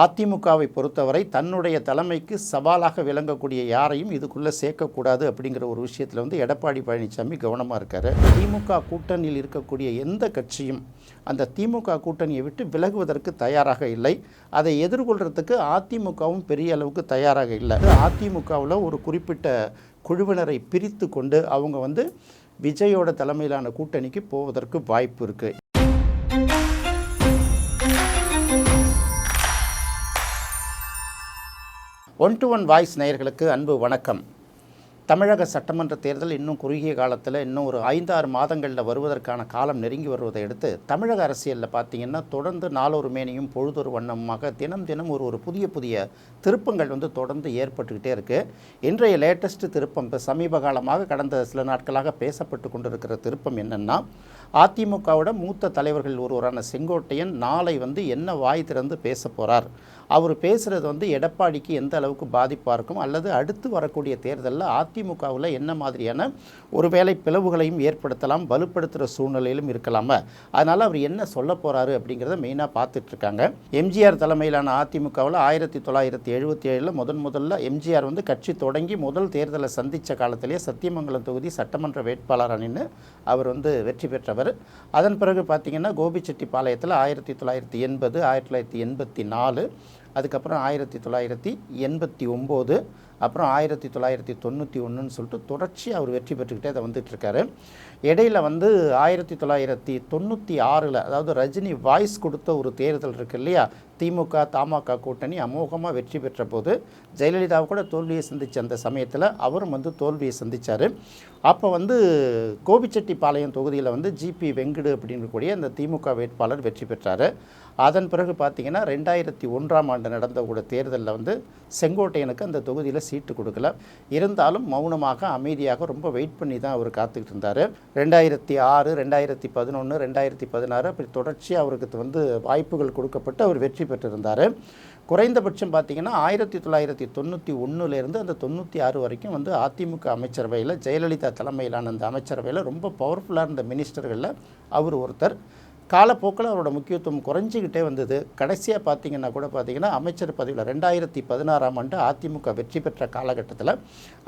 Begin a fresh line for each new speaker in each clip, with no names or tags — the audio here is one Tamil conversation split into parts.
அதிமுகவை பொறுத்தவரை தன்னுடைய தலைமைக்கு சவாலாக விளங்கக்கூடிய யாரையும் இதுக்குள்ளே சேர்க்கக்கூடாது அப்படிங்கிற ஒரு விஷயத்தில் வந்து எடப்பாடி பழனிசாமி கவனமாக இருக்கார். திமுக கூட்டணியில் இருக்கக்கூடிய எந்த கட்சியும் அந்த திமுக கூட்டணியை விட்டு விலகுவதற்கு தயாராக இல்லை. அதை எதிர்கொள்கிறதுக்கு அதிமுகவும் பெரிய அளவுக்கு தயாராக இல்லை. அதிமுகவில் ஒரு குறிப்பிட்ட குழுவினரை பிரித்து கொண்டு அவங்க வந்து விஜயோட தலைமையிலான கூட்டணிக்கு போவதற்கு வாய்ப்பு இருக்குது ஒன் டு ஒன் வாய்ஸ் நேயர்களுக்கு அன்பு வணக்கம். தமிழக சட்டமன்ற தேர்தல் இன்னும் குறுகிய காலத்தில் இன்னும் ஒரு ஐந்தாறு மாதங்களில் வருவதற்கான காலம் நெருங்கி வருவதை அடுத்து தமிழக அரசியலில் பார்த்திங்கன்னா தொடர்ந்து நாளொரு மேனியும் பொழுதொரு வண்ணமாக தினம் தினம் ஒரு ஒரு புதிய புதிய திருப்பங்கள் வந்து தொடர்ந்து ஏற்பட்டுக்கிட்டே இருக்குது இன்றைய லேட்டஸ்ட் திருப்பம் இப்போ சமீப காலமாக கடந்த சில நாட்களாக பேசப்பட்டு கொண்டிருக்கிற திருப்பம் என்னென்னா அதிமுகவோட மூத்த தலைவர்கள் ஒருவரான செங்கோட்டையன் நாளை வந்து என்ன வாய் திறந்து பேச போகிறார் அவர் பேசுகிறது வந்து எடப்பாடிக்கு எந்த அளவுக்கு பாதிப்பாக இருக்கும்? அல்லது அடுத்து வரக்கூடிய தேர்தலில் அதிமுகவில் என்ன மாதிரியான ஒருவேளை பிளவுகளையும் ஏற்படுத்தலாம் வலுப்படுத்துகிற சூழ்நிலையிலும் இருக்கலாமா? அதனால் அவர் என்ன சொல்ல போகிறாரு அப்படிங்கிறத மெயினாக பார்த்துட்ருக்காங்க எம்ஜிஆர் தலைமையிலான அதிமுகவில் ஆயிரத்தி தொள்ளாயிரத்தி எழுபத்தி ஏழில் முதன் முதல்ல எம்ஜிஆர் வந்து கட்சி தொடங்கி முதல் தேர்தலை சந்தித்த காலத்திலேயே சத்தியமங்கலம் தொகுதி சட்டமன்ற வேட்பாளராக நின்று அவர் வந்து வெற்றி பெற்றவர். அதன் பிறகு பார்த்திங்கன்னா கோபிச்செட்டிப்பாளையத்தில் ஆயிரத்தி தொள்ளாயிரத்தி எண்பது ஆயிரத்தி தொள்ளாயிரத்தி எண்பத்தி நாலு அதுக்கப்புறம் ஆயிரத்தி தொள்ளாயிரத்தி எண்பத்தி ஒம்பது அப்புறம் ஆயிரத்தி தொள்ளாயிரத்தி தொண்ணூற்றி ஒன்றுன்னு சொல்லிட்டு தொடர்ச்சியாக அவர் வெற்றி பெற்றுக்கிட்டே அதை வந்துட்டுருக்காரு இடையில் வந்து ஆயிரத்தி தொள்ளாயிரத்தி தொண்ணூற்றி ஆறில் அதாவது ரஜினி வாய்ஸ் கொடுத்த ஒரு தேர்தல் இருக்கு இல்லையா? திமுக தமாக கூட்டணி அமோகமாக வெற்றி பெற்ற போது ஜெயலலிதாவை கூட தோல்வியை சந்தித்த அந்த சமயத்தில் அவரும் வந்து தோல்வியை சந்தித்தார் அப்போ வந்து கோபிச்செட்டிப்பாளையம் தொகுதியில் வந்து ஜிபி வெங்கடு அப்படின்னு கூடிய அந்த திமுக வேட்பாளர் வெற்றி பெற்றார். அதன் பிறகு பார்த்தீங்கன்னா ரெண்டாயிரத்தி ஒன்றாம் ஆண்டு நடந்த கூட தேர்தலில் வந்து செங்கோட்டையனுக்கு அந்த தொகுதியில் சீட்டு கொடுக்கல. இருந்தாலும் மௌனமாக அமைதியாக ரொம்ப வெயிட் பண்ணி தான் அவர் காத்துக்கிட்டு இருந்தார். ரெண்டாயிரத்தி ஆறு ரெண்டாயிரத்தி பதினொன்று ரெண்டாயிரத்தி பதினாறு அப்படி தொடர்ச்சியாக அவருக்கு வந்து வாய்ப்புகள் கொடுக்கப்பட்டு அவர் வெற்றி பெற்றிருந்தார். குறைந்தபட்சம் பார்த்தீங்கன்னா ஆயிரத்தி தொள்ளாயிரத்தி தொண்ணூற்றி ஒன்றுலேருந்து அந்த தொண்ணூற்றி ஆறு வரைக்கும் வந்து அதிமுக அமைச்சரவையில் ஜெயலலிதா தலைமையிலான அந்த அமைச்சரவையில் ரொம்ப பவர்ஃபுல்லாக இருந்த மினிஸ்டர்களில் அவர் ஒருத்தர். காலப்போக்கில் அவரோட முக்கியத்துவம் குறைஞ்சிக்கிட்டே வந்தது. கடைசியாக பார்த்தீங்கன்னா கூட பார்த்தீங்கன்னா அமைச்சர் பதவியில் ரெண்டாயிரத்தி பதினாறாம் ஆண்டு அதிமுக வெற்றி பெற்ற காலகட்டத்தில்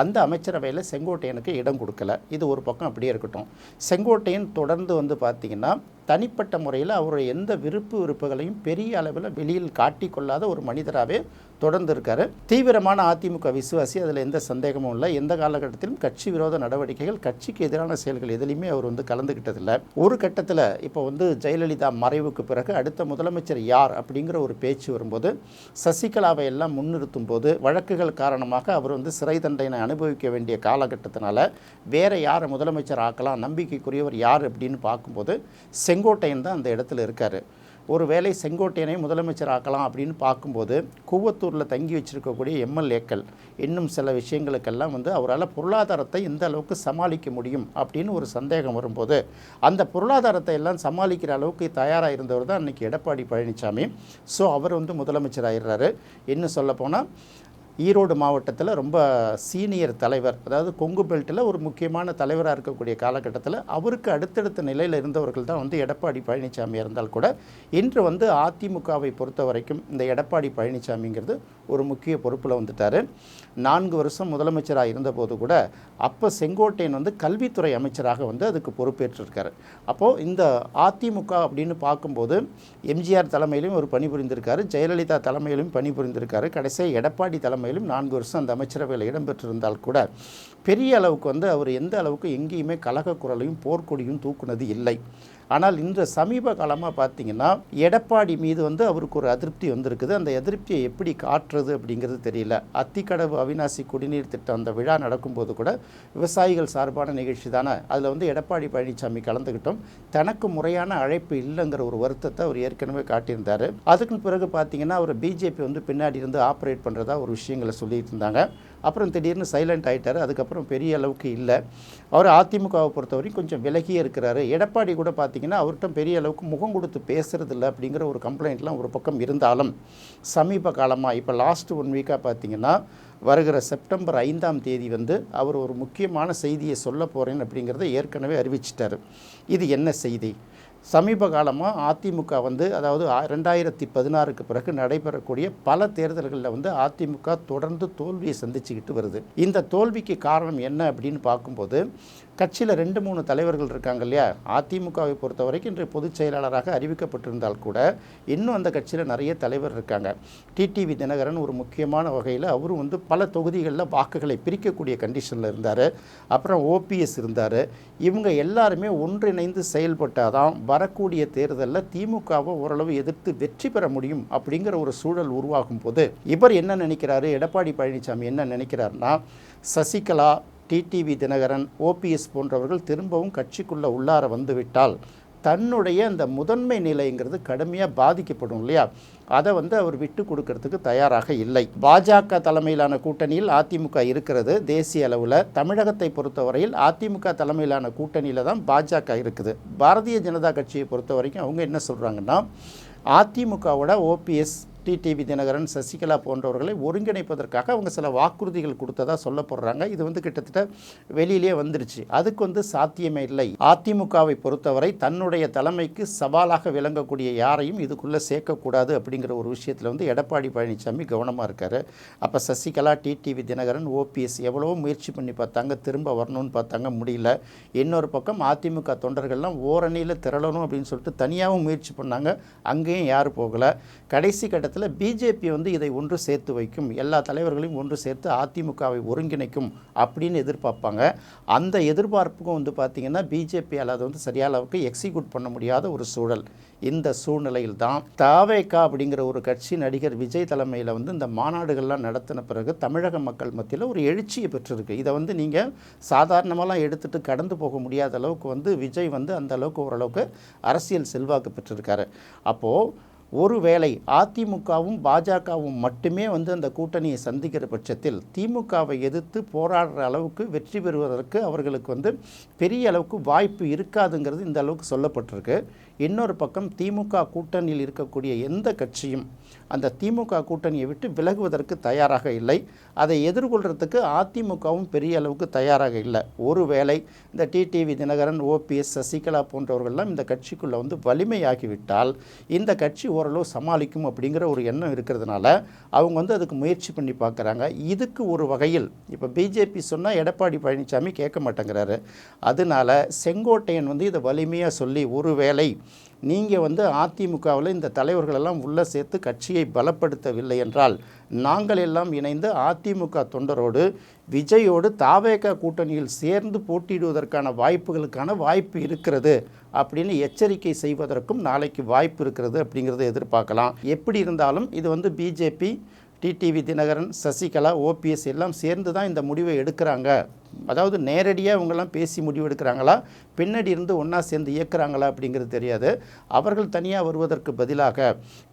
அந்த அமைச்சரவையில் செங்கோட்டையனுக்கு இடம் கொடுக்கல. இது ஒரு பக்கம் அப்படியே இருக்கட்டும். செங்கோட்டையன் தொடர்ந்து வந்து பார்த்தீங்கன்னா தனிப்பட்ட முறையில் அவருடைய எந்த விருப்பு விருப்புகளையும் பெரிய அளவில் வெளியில் காட்டிக்கொள்ளாத ஒரு மனிதராகவே தொடர்ந்து இருக்காரு தீவிரமான அதிமுக விசுவாசி அதில் எந்த சந்தேகமும் இல்லை. எந்த காலகட்டத்திலும் கட்சி விரோத நடவடிக்கைகள் கட்சிக்கு எதிரான செயல்கள் எதுலையுமே அவர் வந்து கலந்துக்கிட்டதில்லை ஒரு கட்டத்தில் இப்போ வந்து ஜெயலலிதா மறைவுக்கு பிறகு அடுத்த முதலமைச்சர் யார் அப்படிங்கிற ஒரு பேச்சு வரும்போது சசிகலாவை எல்லாம் முன்னிறுத்தும் போது வழக்குகள் காரணமாக அவர் வந்து சிறை தண்டனை அனுபவிக்க வேண்டிய காலகட்டத்தினால வேற யாரை முதலமைச்சர் ஆக்கலாம் நம்பிக்கைக்குரியவர் யார் அப்படின்னு பார்க்கும்போது செங்கோட்டையன் தான் அந்த இடத்துல இருக்கார். ஒரு வேளை செங்கோட்டையனை முதலமைச்சர் ஆக்கலாம் அப்படின்னு பார்க்கும்போது கூவத்தூரில் தங்கி வச்சிருக்கக்கூடிய எம்எல்ஏக்கள் இன்னும் சில விஷயங்களுக்கெல்லாம் வந்து அவரால் பொருளாதாரத்தை எந்த அளவுக்கு சமாளிக்க முடியும் அப்படின்னு ஒரு சந்தேகம் வரும்போது அந்த பொருளாதாரத்தை எல்லாம் சமாளிக்கிற அளவுக்கு தயாராக இருந்தவர் தான் அன்றைக்கி எடப்பாடி பழனிசாமி ஸோ அவர் வந்து முதலமைச்சர் ஆயிடுறாரு. இன்னும் சொல்லப்போனால் ஈரோடு மாவட்டத்தில் ரொம்ப சீனியர் தலைவர் அதாவது கொங்கு பெல்ட்டில் ஒரு முக்கியமான தலைவராக இருக்கக்கூடிய காலகட்டத்தில் அவருக்கு அடுத்தடுத்த நிலையில் இருந்தவர்கள் தான் வந்து எடப்பாடி பழனிசாமி இருந்தால் கூட இன்று வந்து அதிமுகவை பொறுத்த வரைக்கும் இந்த எடப்பாடி பழனிசாமிங்கிறது ஒரு முக்கிய பொறுப்பில் வந்துட்டார். நான்கு வருஷம் முதலமைச்சராக இருந்தபோது கூட அப்போ செங்கோட்டையன் வந்து கல்வித்துறை அமைச்சராக வந்து அதுக்கு பொறுப்பேற்றிருக்காரு. அப்போது இந்த அதிமுக அப்படின்னு பார்க்கும்போது எம்ஜிஆர் தலைமையிலும் ஒரு பணிபுரிந்திருக்காரு ஜெயலலிதா தலைமையிலும் பணிபுரிந்திருக்காரு கடைசியாக எடப்பாடி தலைமை தலைமையிலும் நான்கு வருஷம் அந்த அமைச்சரவையில் இடம்பெற்றிருந்தால் கூட பெரிய அளவுக்கு வந்து அவர் எந்த அளவுக்கு எங்கேயுமே கழக குரலையும் போர்க்கொடியும் தூக்குனது இல்லை. ஆனால் இந்த சமீப காலமாக பார்த்தீங்கன்னா எடப்பாடி மீது வந்து அவருக்கு ஒரு அதிருப்தி வந்திருக்குது. அந்த அதிருப்தியை எப்படி காட்டுறது அப்படிங்கிறது தெரியல. அத்திக்கடவு அவினாசி குடிநீர் திட்டம் அந்த விழா நடக்கும்போது கூட விவசாயிகள் சார்பான நிகழ்ச்சி தானே. அதில் வந்து எடப்பாடி பழனிசாமி கலந்துக்கிட்டோம் தனக்கு முறையான அழைப்பு இல்லைங்கிற ஒரு வருத்தத்தை அவர் ஏற்கனவே காட்டியிருந்தார். அதுக்கு பிறகு பார்த்தீங்கன்னா அவர் பிஜேபி வந்து பின்னாடி இருந்து ஆப்ரேட் பண்ணுறதா ஒரு விஷயங்களை சொல்லிட்டு இருந்தாங்க. அப்புறம் திடீர்னு சைலண்ட் ஆகிட்டார் அதுக்கப்புறம் பெரிய அளவுக்கு இல்லை. அவர் அதிமுகவை பொறுத்தவரைக்கும் கொஞ்சம் விலகியே இருக்கிறாரு. எடப்பாடி கூட பார்த்தீங்கன்னா அவர்கிட்ட பெரிய அளவுக்கு முகம் கொடுத்து பேசுகிறதில்ல அப்படிங்கிற ஒரு கம்ப்ளைண்ட்லாம் ஒரு பக்கம் இருந்தாலும் சமீப காலமாக இப்போ லாஸ்ட் ஒன் வீக்காக பார்த்தீங்கன்னா வருகிற செப்டம்பர் ஐந்தாம் தேதி வந்து அவர் ஒரு முக்கியமான செய்தியை சொல்ல போகிறேன் அப்படிங்கிறத ஏற்கனவே அறிவிச்சிட்டார். இது என்ன செய்தி? சமீப காலமாக அதிமுக வந்து அதாவது ரெண்டாயிரத்தி பதினாறுக்கு பிறகு நடைபெறக்கூடிய பல தேர்தல்களில் வந்து அதிமுக தொடர்ந்து தோல்வியை சந்திச்சுக்கிட்டு வருது. இந்த தோல்விக்கு காரணம் என்ன அப்படின்னு பார்க்கும்போது கட்சியில் ரெண்டு மூணு தலைவர்கள் இருக்காங்க இல்லையா? அதிமுகவை பொறுத்த வரைக்கும் இன்று பொதுச் செயலாளராக அறிவிக்கப்பட்டிருந்தால் கூட இன்னும் அந்த கட்சியில் நிறைய தலைவர் இருக்காங்க. டிடிவி தினகரன் ஒரு முக்கியமான வகையில் அவரும் வந்து பல தொகுதிகளில் வாக்குகளை பிரிக்கக்கூடிய கண்டிஷனில் இருந்தார். அப்புறம் ஓபிஎஸ் இருந்தார். இவங்க எல்லாருமே ஒன்றிணைந்து செயல்பட்டால் தான் வரக்கூடிய தேர்தலில் திமுகவை ஓரளவு எதிர்த்து வெற்றி பெற முடியும் அப்படிங்கிற ஒரு சூழல் உருவாகும் போது இவர் என்ன நினைக்கிறாரு? எடப்பாடி பழனிசாமி என்ன நினைக்கிறாருன்னா சசிகலா டிடிவி தினகரன் ஓபிஎஸ் போன்றவர்கள் திரும்பவும் கட்சிக்குள்ளே உள்ளார வந்துவிட்டால் தன்னுடைய அந்த முதன்மை நிலைங்கிறது கடுமையாக பாதிக்கப்படும் இல்லையா? அதை வந்து அவர் விட்டு கொடுக்கறதுக்கு தயாராக இல்லை. பாஜக தலைமையிலான கூட்டணியில் அதிமுக இருக்கிறது தேசிய அளவில். தமிழகத்தை பொறுத்தவரையில் அதிமுக தலைமையிலான கூட்டணியில் தான் பாஜக இருக்குது. பாரதிய ஜனதா கட்சியை பொறுத்த வரைக்கும் அவங்க என்ன சொல்கிறாங்கன்னா அதிமுகவோட ஓபிஎஸ் டிடிவி தினகரன் சசிகலா போன்றவர்களை ஒருங்கிணைப்பதற்காக அவங்க சில வாக்குறுதிகள் கொடுத்ததா சொல்லப்படுறாங்க. இது வந்து கிட்டத்தட்ட வெளியிலேயே வந்துருச்சு. அதுக்கு வந்து சாத்தியமே இல்லை. அதிமுகவை பொறுத்தவரை தன்னுடைய தலைமைக்கு சவாலாக விளங்கக்கூடிய யாரையும் இதுக்குள்ளே சேர்க்கக்கூடாது அப்படிங்கிற ஒரு விஷயத்தில் வந்து எடப்பாடி பழனிசாமி கவனமாக இருக்கார். அப்போ சசிகலா டிடிவி தினகரன் ஓபிஎஸ் எவ்வளவோ முயற்சி பண்ணி பார்த்தாங்க. திரும்ப வரணும்னு பார்த்தாங்க. முடியல. இன்னொரு பக்கம் அதிமுக தொண்டர்கள்லாம் ஓரணியில் திரளணும் அப்படின்னு சொல்லிட்டு தனியாகவும் முயற்சி பண்ணாங்க. அங்கேயும் யாரும் போகலை. கடைசி கட்டத்தில் பிஜேபி வந்து இதை ஒன்று சேர்த்து வைக்கும் எல்லா தலைவர்களையும் ஒன்று சேர்த்து அதிமுகவை ஒருங்கிணைக்கும் அப்படின்னு எதிர்பார்ப்பாங்க. அந்த எதிர்பார்ப்புக்கும் வந்து பார்த்திங்கன்னா பிஜேபியால் அதை வந்து சரியான அளவுக்கு எக்ஸிக்யூட் பண்ண முடியாத ஒரு சூழல். இந்த சூழ்நிலையில் தான் தாவேகா அப்படிங்கிற ஒரு கட்சி நடிகர் விஜய் தலைமையில் வந்து இந்த மாநாடுகள்லாம் நடத்தின பிறகு தமிழக மக்கள் மத்தியில் ஒரு எழுச்சியை பெற்றிருக்கு. இதை வந்து நீங்கள் சாதாரணமாலாம் எடுத்துகிட்டு கடந்து போக முடியாத அளவுக்கு வந்து விஜய் வந்து அந்த அளவுக்கு ஓரளவுக்கு அரசியல் செல்வாக்கு பெற்றிருக்காரு. அப்போது ஒருவேளை அதிமுகவும் பாஜகவும் மட்டுமே வந்து அந்த கூட்டணியை சந்திக்கிற பட்சத்தில் திமுகவை எதிர்த்து போராடுற அளவுக்கு வெற்றி பெறுவதற்கு அவர்களுக்கு வந்து பெரிய அளவுக்கு வாய்ப்பு இருக்காதுங்கிறது இந்த அளவுக்கு சொல்லப்பட்டிருக்கு. இன்னொரு பக்கம் திமுக கூட்டணியில் இருக்கக்கூடிய எந்த கட்சியும் அந்த திமுக கூட்டணியை விட்டு விலகுவதற்கு தயாராக இல்லை. அதை எதிர்கொள்கிறதுக்கு அதிமுகவும் பெரிய அளவுக்கு தயாராக இல்லை. ஒருவேளை இந்த டிடிவி தினகரன் ஓபிஎஸ் சசிகலா போன்றவர்கள்லாம் இந்த கட்சிக்குள்ளே வந்து வலிமையாகிவிட்டால் இந்த கட்சி ஓரளவு சமாளிக்கும் அப்படிங்கிற ஒரு எண்ணம் இருக்கிறதுனால அவங்க வந்து அதுக்கு முயற்சி பண்ணி பார்க்குறாங்க. இதுக்கு ஒரு வகையில் இப்போ பிஜேபி சொன்னால் எடப்பாடி பழனிசாமி கேட்க மாட்டேங்கிறாரு. அதனால செங்கோட்டையன் வந்து இதை வலிமையாக சொல்லி ஒருவேளை நீங்கள் வந்து அதிமுகவில் இந்த தலைவர்களெல்லாம் உள்ளே சேர்த்து கட்சியை பலப்படுத்தவில்லை என்றால் நாங்கள் எல்லாம் இணைந்து அதிமுக தொண்டரோடு விஜயோடு தாவேக கூட்டணியில் சேர்ந்து போட்டியிடுவதற்கான வாய்ப்புகளுக்கான வாய்ப்பு இருக்கிறது அப்படின்னு எச்சரிக்கை செய்வதற்கும் நாளைக்கு வாய்ப்பு இருக்கிறது அப்படிங்கிறத எதிர்பார்க்கலாம். எப்படி இருந்தாலும் இது வந்து BJP TTV Dhinakaran Sasikala OPS எல்லாம் சேர்ந்து தான் இந்த முடிவை எடுக்கிறாங்க. அதாவது நேரடியாக இவங்கெல்லாம் பேசி முடிவெடுக்கிறாங்களா? பின்னாடி இருந்து ஒன்றா சேர்ந்து இயக்குறாங்களா அப்படிங்கிறது தெரியாது. அவர்கள் தனியாக வருவதற்கு பதிலாக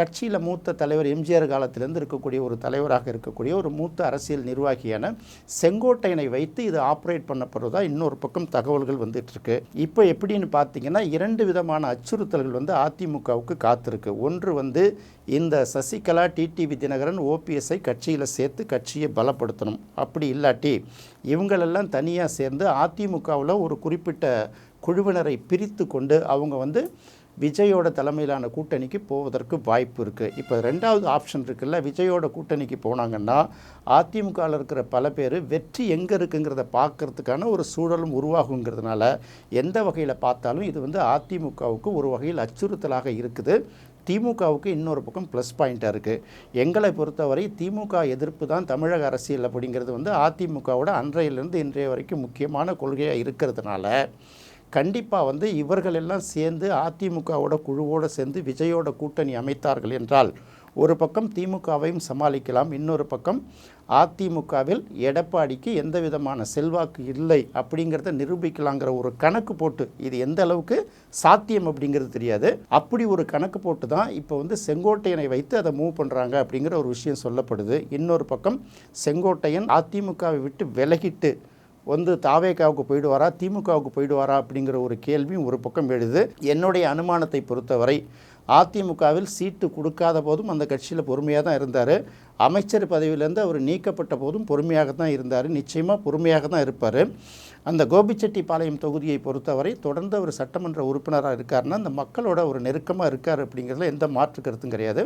கட்சியில் மூத்த தலைவர் எம்ஜிஆர் காலத்திலேருந்து இருக்கக்கூடிய ஒரு தலைவராக இருக்கக்கூடிய ஒரு மூத்த அரசியல் நிர்வாகியான செங்கோட்டையனை வைத்து இது ஆப்ரேட் பண்ணப்படுறதா இன்னொரு பக்கம் தகவல்கள் வந்துட்டுருக்கு. இப்போ எப்படின்னு பார்த்தீங்கன்னா இரண்டு விதமான அச்சுறுத்தல்கள் வந்து அதிமுகவுக்கு காத்திருக்கு. ஒன்று வந்து இந்த சசிகலா டிடிவி தினகரன் ஓபிஎஸ்ஐ கட்சியில் சேர்த்து கட்சியை பலப்படுத்தணும். அப்படி இல்லாட்டி இவங்களெல்லாம் தனியாக சேர்ந்து அதிமுகவில் ஒரு குறிப்பிட்ட குழுவினரை பிரித்து கொண்டு அவங்க வந்து விஜயோட தலைமையிலான கூட்டணிக்கு போவதற்கு வாய்ப்பு இருக்குது இப்போ ரெண்டாவது ஆப்ஷன் இருக்குல்ல விஜயோட கூட்டணிக்கு போனாங்கன்னா அதிமுகவில் இருக்கிற பல பேர் வெற்றி எங்கே இருக்குங்கிறத பார்க்கறதுக்கான ஒரு சூழலும் உருவாகுங்கிறதுனால எந்த வகையில் பார்த்தாலும் இது வந்து அதிமுகவுக்கு ஒரு வகையில் அச்சுறுத்தலாக இருக்குது. திமுகவுக்கு இன்னொரு பக்கம் ப்ளஸ் பாயிண்ட்டாக இருக்குது எங்களை பொறுத்தவரை திமுக எதிர்ப்பு தான் தமிழக அரசியல் அப்படிங்கிறது வந்து அதிமுகவோட அன்றையிலிருந்து இன்றைய வரைக்கும் முக்கியமான கொள்கையாக இருக்கிறதுனால கண்டிப்பாக வந்து இவர்கள் எல்லாம் சேர்ந்து அதிமுகவோட குழுவோடு சேர்ந்து விஜயோட கூட்டணி அமைத்தார்கள் என்றால் ஒரு பக்கம் திமுகவையும் சமாளிக்கலாம் இன்னொரு பக்கம் அதிமுகவில் எடப்பாடிக்கு எந்த விதமான செல்வாக்கு இல்லை அப்படிங்கிறத நிரூபிக்கலாங்கிற ஒரு கணக்கு போட்டு இது எந்த அளவுக்கு சாத்தியம் அப்படிங்கிறது தெரியாது. அப்படி ஒரு கணக்கு போட்டு தான் இப்போ வந்து செங்கோட்டையனை வைத்து அதை மூவ் பண்ணுறாங்க அப்படிங்கிற ஒரு விஷயம் சொல்லப்படுது. இன்னொரு பக்கம் செங்கோட்டையன் அதிமுகவை விட்டு விலகிட்டு வந்து தாவேகாவுக்கு போயிடுவாரா திமுகவுக்கு போயிடுவாரா அப்படிங்கிற ஒரு கேள்வியும் ஒரு பக்கம் எழுது. என்னுடைய அனுமானத்தை பொறுத்தவரை அதிமுகவில் சீட்டு கொடுக்காத போதும் அந்த கட்சியில் பொறுமையாக தான் இருந்தார். அமைச்சர் பதவியிலேருந்து அவர் நீக்கப்பட்ட போதும் பொறுமையாக தான் இருந்தார். நிச்சயமாக பொறுமையாக தான் இருப்பார். அந்த கோபிச்செட்டிப்பாளையம் தொகுதியை பொறுத்தவரை தொடர்ந்து அவர் சட்டமன்ற உறுப்பினராக இருக்காருன்னா அந்த மக்களோட ஒரு நெருக்கமாக இருக்கார் அப்படிங்கிறதுல எந்த மாற்று கருத்தும் கிடையாது.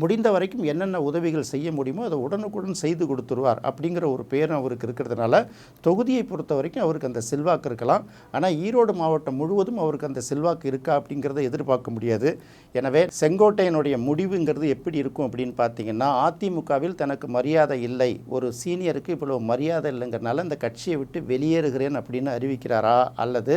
முடிந்த வரைக்கும் என்னென்ன உதவிகள் செய்ய முடியுமோ அதை உடனுக்குடன் செய்து கொடுத்துருவார் அப்படிங்கிற ஒரு பேரும் அவருக்கு இருக்கிறதுனால தொகுதியை பொறுத்த வரைக்கும் அவருக்கு அந்த செல்வாக்கு இருக்கலாம். ஆனால் ஈரோடு மாவட்டம் முழுவதும் அவருக்கு அந்த செல்வாக்கு இருக்கா அப்படிங்கிறத எதிர்பார்க்க முடியாது. எனவே செங்கோட்டையனுடைய முடிவுங்கிறது எப்படி இருக்கும் அப்படின்னு பார்த்தீங்கன்னா அதிமுகவில் தனக்கு மரியாதை இல்லை. ஒரு சீனியருக்கு இவ்வளவு மரியாதை இல்லைங்கிறனால அந்த கட்சியை விட்டு வெளியேறுகிறேன் அப்படின்னு அறிவிக்கிறாரா? அல்லது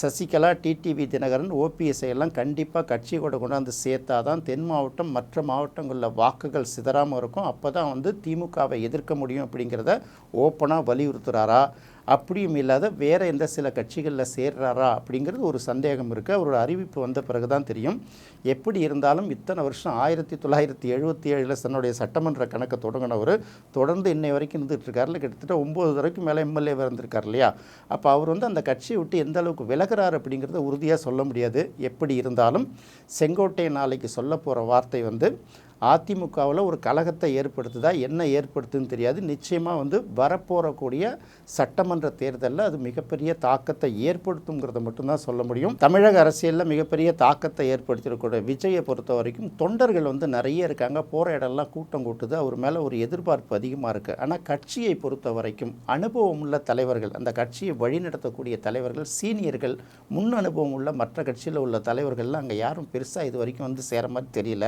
சசிகலா டிடிவி தினகரன் ஓபிஎஸ்ஐ எல்லாம் கண்டிப்பாக கட்சி கூட கொண்டாந்து சேர்த்தா தான் தென் மாவட்டம் மற்ற மாவட்டங்களில் வாக்குகள் சிதறாமல் இருக்கும். அப்போ தான் வந்து திமுகவை எதிர்க்க முடியும் அப்படிங்கிறத ஓப்பனாக வலியுறுத்துகிறாரா அப்படியும் இல்லாத வேறு எந்த சில கட்சிகளில் சேர்றாரா அப்படிங்கிறது ஒரு சந்தேகம் இருக்குது அவரோட அறிவிப்பு வந்த பிறகு தான் தெரியும். எப்படி இருந்தாலும் இத்தனை வருஷம் ஆயிரத்தி தொள்ளாயிரத்தி எழுபத்தி ஏழில் தன்னுடைய சட்டமன்ற கணக்கை தொடங்கினவர் தொடர்ந்து இன்னை வரைக்கும் இருந்துகிட்ருக்காருல கிட்டத்தட்ட ஒம்பது வரைக்கும் மேலே எம்எல்ஏ இருந்திருக்கார் இல்லையா? அப்போ அவர் வந்து அந்த கட்சியை விட்டு எந்த அளவுக்கு விலகிறார் அப்படிங்கிறத உறுதியாக சொல்ல முடியாது. எப்படி இருந்தாலும் செங்கோட்டை நாளைக்கு சொல்ல போகிற வார்த்தை வந்து அதிமுகவில் ஒரு கழகத்தை ஏற்படுத்துதா என்ன ஏற்படுத்துன்னு தெரியாது. நிச்சயமாக வந்து வரப்போறக்கூடிய சட்டமன்ற தேர்தலில் அது மிகப்பெரிய தாக்கத்தை ஏற்படுத்துங்கிறத மட்டும்தான் சொல்ல முடியும். தமிழக அரசியலில் மிகப்பெரிய தாக்கத்தை ஏற்படுத்தியிருக்கூடிய விஜயை பொறுத்த வரைக்கும் தொண்டர்கள் வந்து நிறைய இருக்காங்க. போகிற இடம்லாம் கூட்டம் கூட்டுது. அவர் மேலே ஒரு எதிர்பார்ப்பு அதிகமாக இருக்குது ஆனால் கட்சியை பொறுத்த வரைக்கும் அனுபவம் உள்ள தலைவர்கள் அந்த கட்சியை வழிநடத்தக்கூடிய தலைவர்கள் சீனியர்கள் முன் அனுபவம் உள்ள மற்ற கட்சியில் உள்ள தலைவர்கள்லாம் அங்கே யாரும் பெருசாக இது வரைக்கும் வந்து சேர மாதிரி தெரியல.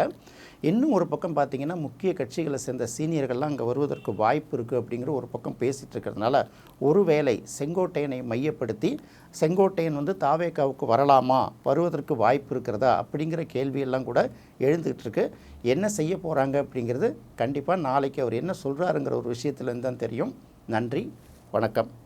இன்னும் ஒரு பக்கம் பார்த்தீங்கன்னா முக்கிய கட்சிகளை சேர்ந்த சீனியர்கள்லாம் அங்கே வருவதற்கு வாய்ப்பு இருக்குது அப்படிங்கிற ஒரு பக்கம் பேசிகிட்டு இருக்கிறதுனால ஒருவேளை செங்கோட்டையனை மையப்படுத்தி செங்கோட்டையன் வந்து தாவேக்காவுக்கு வரலாமா? வருவதற்கு வாய்ப்பு இருக்கிறதா? அப்படிங்கிற கேள்வியெல்லாம் கூட எழுந்துகிட்டு இருக்கு. என்ன செய்ய போகிறாங்க அப்படிங்கிறது கண்டிப்பாக நாளைக்கு அவர் என்ன சொல்கிறாருங்கிற ஒரு விஷயத்துலேருந்து தான் தெரியும். நன்றி. வணக்கம்.